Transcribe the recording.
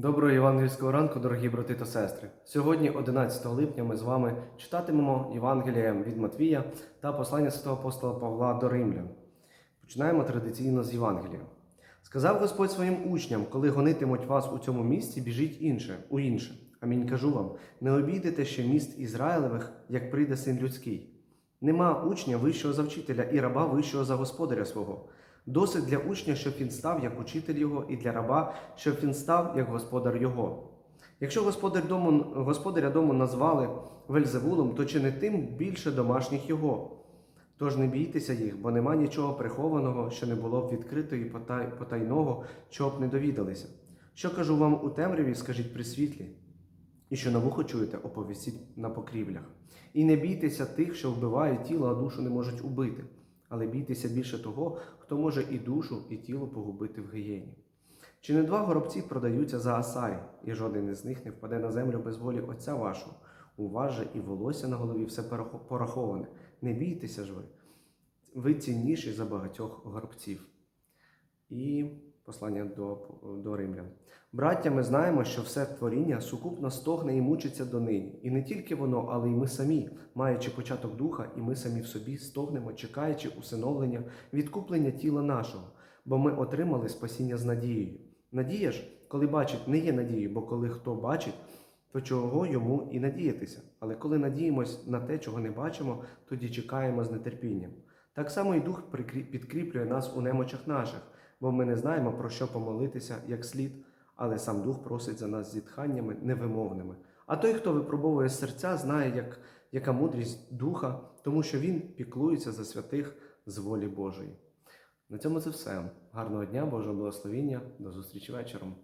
Доброго євангельського ранку, дорогі брати та сестри. Сьогодні, 11 липня, ми з вами читатимемо Євангеліє від Матвія та послання святого апостола Павла до Римлян. Починаємо традиційно з Євангелія. Сказав Господь своїм учням, коли гонитимуть вас у цьому місці, біжіть інше, у інше. Амінь кажу вам: не обійдете ще міст Ізраїлевих, як прийде син людський. Нема учня вищого за вчителя і раба вищого за господаря свого. Досить для учня, щоб він став як учитель його, і для раба, щоб він став як господар його. Якщо господар дому, господаря дому назвали Вельзевулом, то чи не тим більше домашніх його? Тож не бійтеся їх, бо нема нічого прихованого, що не було б відкрито і потай, потайного, чого б не довідалися. Що кажу вам у темряві, скажіть при світлі, і що на вухо чуєте, оповістіть на покрівлях. І не бійтеся тих, що вбивають тіло, а душу не можуть убити, але бійтеся більше того, хто може і душу, і тіло погубити в гієні. Чи не два горобці продаються за асарі, і жоден із них не впаде на землю без волі Отця вашого? У вас же і волосся на голові все пораховане. Не бійтеся ж ви. Ви цінніші за багатьох горобців. І послання до, до римлян. Браття, ми знаємо, що все творіння сукупно стогне і мучиться донині. І не тільки воно, але й ми самі, маючи початок духа, і ми самі в собі стогнемо, чекаючи усиновлення, відкуплення тіла нашого, бо ми отримали спасіння з надією. Надія ж, коли бачить, не є надією, бо коли хто бачить, то чого йому і надіятися. Але коли надіємось на те, чого не бачимо, тоді чекаємо з нетерпінням. Так само і Дух підкріплює нас у немочах наших, бо ми не знаємо, про що помолитися як слід, але сам Дух просить за нас зітханнями невимовними. А той, хто випробовує серця, знає, як, яка мудрість Духа, тому що він піклується за святих з волі Божої. На цьому це все. Гарного дня, Божого благословіння. До зустрічі вечором.